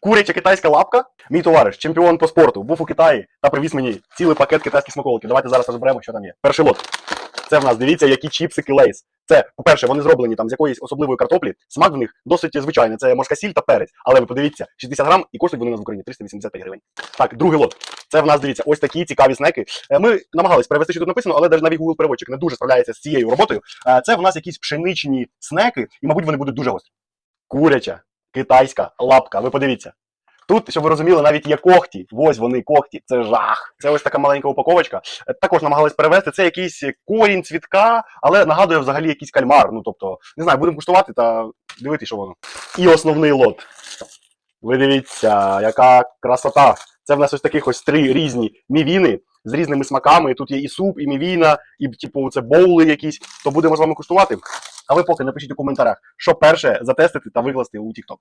Куряча китайська лапка. Мій товариш, чемпіон по спорту, був у Китаї та привіз мені цілий пакет китайських смаколиків. Давайте зараз розберемо, що там є. Перший лот. Це в нас дивіться, які чіпсики лейс. Це, по-перше, вони зроблені там з якоїсь особливої картоплі. Смак в них досить звичайний. Це морська сіль та перець. Але ви подивіться, 60 грам і коштують вони у нас в Україні 385 гривень. Так, другий лот. Це в нас дивіться, ось такі цікаві снеки. Е, Ми намагались перевести, що тут написано, але навіть навіть Google переводчик не дуже справляється з цією роботою. Е, Це в нас якісь пшеничні снеки, і, мабуть, вони будуть дуже гострі. Куряча, китайська лапка. Ви подивіться. Тут, щоб ви розуміли, навіть є когті. Ось вони когті. Це жах. Це ось така маленька упаковочка. Е, Також намагались перевести. Це якийсь корінь цвітка, але нагадує взагалі якийсь кальмар. Ну тобто, не знаю, будемо куштувати та дивитися, що воно. І основний лот. Ви дивіться, яка красота. Це в нас ось таких ось три різні мівіни з різними смаками. Тут є і суп, і мівіна, і типу це боули якісь. То будемо з вами куштувати. А ви поки напишіть у коментарях, що перше затестити та викласти у TikTok.